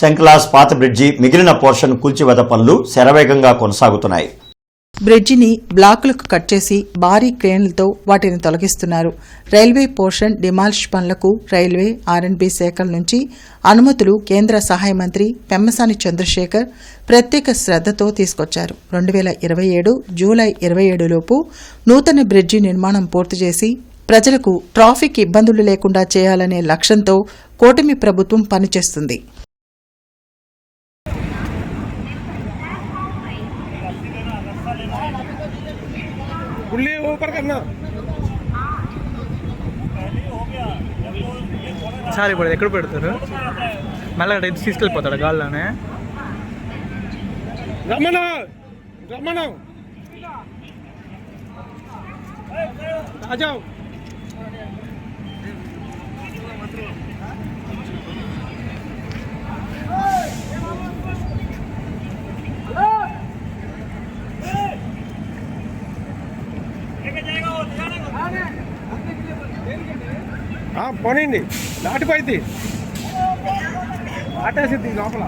శంకలాస్ పాత బ్రిడ్జి మిగిలిన పోర్షన్ కూల్చివేత పనులు శరవేగంగా కొనసాగుతున్నాయి. బ్రిడ్జిని బ్లాకులకు కట్ చేసి భారీ క్రేన్లతో వాటిని తొలగిస్తున్నారు. రైల్వే పోర్షన్ డిమాలిష్ పనులకు రైల్వే ఆర్ఎండ్బి శాఖల నుంచి అనుమతులు కేంద్ర సహాయ మంత్రి పెమ్మసాని చంద్రశేఖర్ ప్రత్యేక శ్రద్ధతో తీసుకొచ్చారు. రెండు వేల ఇరవై ఏడు జూలై ఇరవై ఏడులోపు నూతన బ్రిడ్జి నిర్మాణం పూర్తి చేసి ప్రజలకు ట్రాఫిక్ ఇబ్బందులు లేకుండా చేయాలనే లక్ష్యంతో కూటమి ప్రభుత్వం పనిచేస్తుంది. गुल्ली ऊपर करना సార్ ఇప్పుడు ఎక్కడ పెడతారు మళ్ళీ అక్కడ ఎత్తి తీసుకెళ్ళిపోతాడు గాల్లోనే रमन रमन आ పోనీండి దాటిపోయింది దాటేసిద్ది లోపల.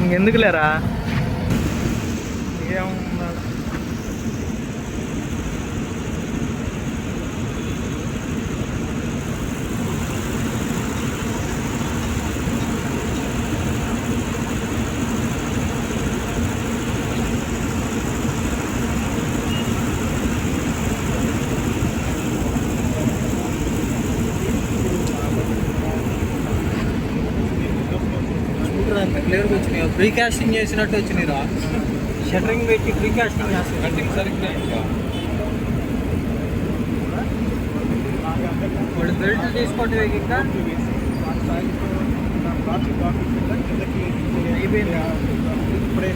ఇంకెందుకు లేరా చూడు అంత క్లియర్గా వచ్చినాయి ప్రీకాస్టింగ్ చేసినట్టు వచ్చినాయి రా. షటరింగ్ పెట్టి ప్రీకాస్టింగ్ చేస్తాయి కటింగ్ సరిగ్గా వాడు బెల్ట్ తీసుకోండి ఇంకా. అయిపోయింది. ఇప్పుడే